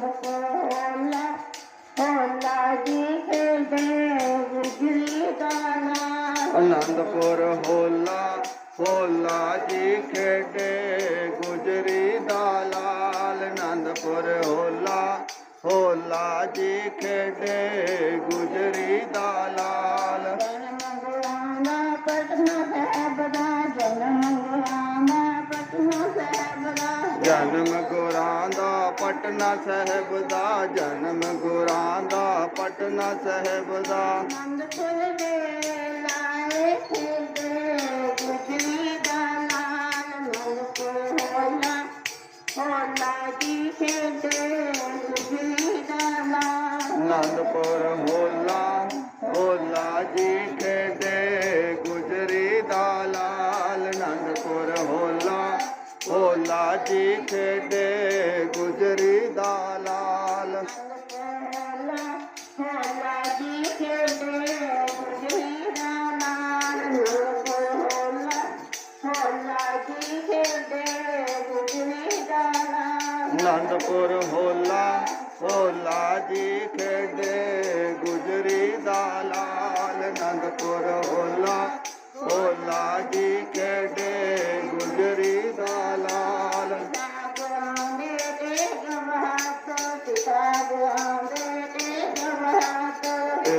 ਹੋਲਾ ਹੋਲਾ ਜੀ ਖੇਡੇ ਗੁਜਰੀ ਦਾ ਨਾਮ ਅਨੰਦਪੁਰ ਹੋਲਾ ਹੋਲਾ ਜੀ ਖੇਡੇ ਗੁਜਰੀ ਦਾ ਲਾਲ ਅਨੰਦਪੁਰ ਹੋਲਾ ਹੋਲਾ ਜੀ ਖੇਡੇ ਗੁਜਰੀ ਦਾ ਲਾਲ ਜਨਮ ਗੁਰਾਨਾ ਪਟਨਾ ਸਾਹਿਬ ਦਾ ਜਨਮ ਗੁਰਾਨਾ ਪਟਨਾ ਸਾਹਿਬ ਦਾ ਜਨਮ ਗੁਰਾਂ ਦਾ ਪਟਨਾ ਸਾਹਿਬ ਦਾ ਜਨਮ ਗੁਰਾਂ ਦਾ ਪਟਨਾ ਸਾਹਿਬ ਦਾ ਆਨੰਦਪੁਰ ਦੇ ਲਾਏ ਖੇਡੇ ਗੁਜਰੀ ਦਾ ਲਾਲ ਆਨੰਦਪੁਰ ਹੋਲਾ ਹੋਲਾ ਜੀ ਖੇਡੇ ਗੁਜਰੀ ਦਾ ਲਾਲ ਅਨੰਦਪੁਰ ਹੋਲਾ ਹੋਲਾ ਹੋਲਾ ਜੀ ਖੇਡੇ ਗੁਜਰੀ ਦਾ ਲਾਲ ਹੋਲਾ ਹੋਲਾ ਜੀ ਖੇਡੇ ਗੁਜਰੀ ਦਾ ਲਾਲ ਹੋਲਾ ਹੋਲਾ ਜੀ ਖੇਡੇ ਗੁਜਰੀ ਦਾ ਲਾਲ। ਅਨੰਦਪੁਰ ਹੋਲਾ ਹੋਲਾ ਜੀ ਖੇਡੇ ਗੁਜਰੀ ਦਾ ਲਾਲ। ਅਨੰਦਪੁਰ ਹੋਲਾ ਹੋਲਾ ਜੀ ਖੇਡੇ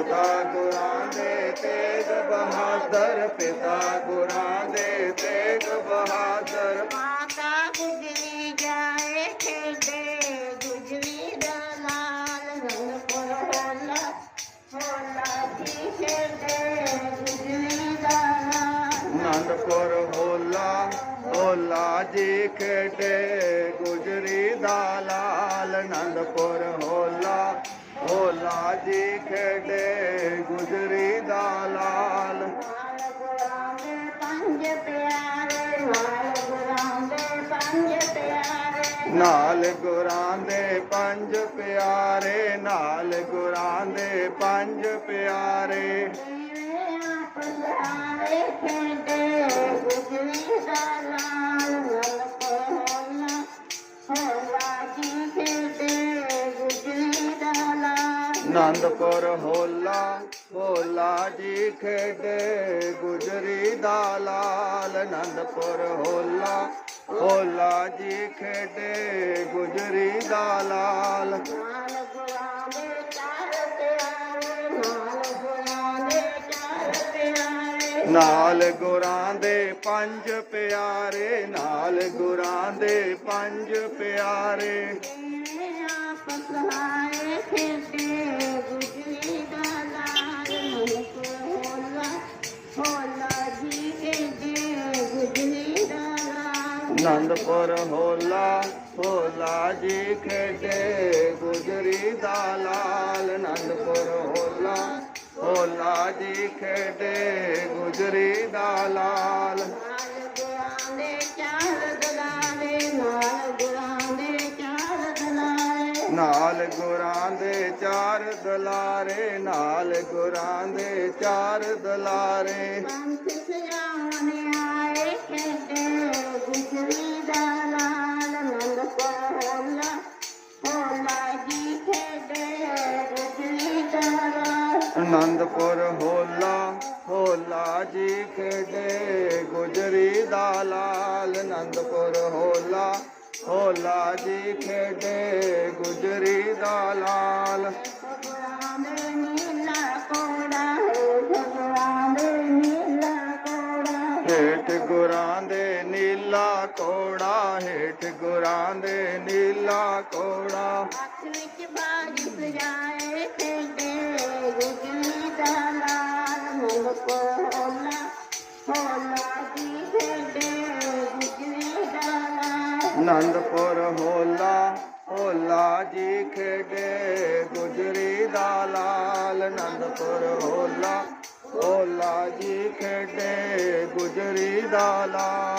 पिता गुरा दे तेग बहादुर पिता गुरा दे तेग बहादुर माता गुजरी जाए खेडे गुजरी दलाल रंग पर होला होला की खेडे गुजरी दलाल नंदपुर होला होला जी खेडे गुजरी दलाल नंदपुर होला ਅਨੰਦਪੁਰ ਹੋਲਾ ਹੋਲਾ ਜੀ ਖੇਡੇ ਗੁਜਰੀ ਦਾ ਲਾਲ। ਨਾਲ ਗੁਰਾਂ ਦੇ ਪੰਜ ਪਿਆਰੇ। ਨਾਲ ਗੁਰਾਂ ਦੇ ਪੰਜ ਪਿਆਰੇ। ਆਨੰਦਪੁਰ ਹੋਲਾ ਹੋਲਾ ਜੀ ਖੇਡੇ ਗੁਜਰੀ ਦਾ ਲਾਲ। ਆਨੰਦਪੁਰ ਹੋਲਾ ਹੋਲਾ ਜੀ ਖੇਡੇ ਗੁਜਰੀ ਦਾ ਲਾਲ। ਨਾਲ ਗੁਰਾਂ ਦੇ ਪੰਜ ਪਿਆਰੇ, ਨਾਲ ਗੁਰਾਂ ਦੇ ਪੰਜ ਪਿਆਰੇ। ਜਿਵੇਂ ਆਪ ਆਨੰਦਪੁਰ ਹੋਲਾ ਹੋਲਾ ਜੀ ਖੇਡੇ ਗੁਜਰੀ ਦਾ ਲਾਲ। ਆਨੰਦਪੁਰ ਹੋਲਾ ਹੋਲਾ ਜੀ ਖੇਡੇ ਗੁਜਰੀ ਦਾ ਲਾਲ। ਨਾਲ ਗੁਰਾਂ ਦੇ ਚਾਰ ਦਲਾਰੇ ਨਾਲ ਗੁਰਾਂ ਦੇ ਚਾਰ ਦਲਾਰੇ। ਪੰਥ ਸਜਾਉਣ ਆਏ ਲਾਲ ਆਨੰਦਪੁਰ ਹੋਲਾ ਹੋਲਾ ਜੀ ਖੇਡੇ ਗੁਜਰੀ ਦਾ ਲਾਲ। ਆਨੰਦਪੁਰ ਹੋਲਾ ਹੋਲਾ ਜੀ ਖੇਡੇ ਗੁਜਰੀ ਦਾ ਲਾਲ। ਹੇਠ ਗੁਰਾਂ ਦੇ ਨੀਲਾ ਕੋੜਾ ਹੇਠ ਗੁਰਾਂ ਦੇ ਨੀਲਾ ਕੋੜਾ ਹੱਥ ਵਿੱਚ ਬਾਜ ਸਜਾਏ ਖੇਡੇ ਗੁਜਰੀ ਦਾ ਲਾਲ ਆਨੰਦਪੁਰ ਹੋਲਾ ਹੋਲਾ ਜੀ ਖੇਡੇ ਗੁਜਰੀ ਦਾ ਲਾਲ ਆਨੰਦਪੁਰ ਹੋਲਾ ਹੋਲਾ ਜੀ ਖੇਡੇ ਗੁਜਰੀ ਦਾ ਲਾਲ ਆਨੰਦਪੁਰ ਹੋਲਾ ਹੋਲਾ ਜੀ ਖੇਡੇ ਗੁਜਰੀ ਦਾ ਲਾਲ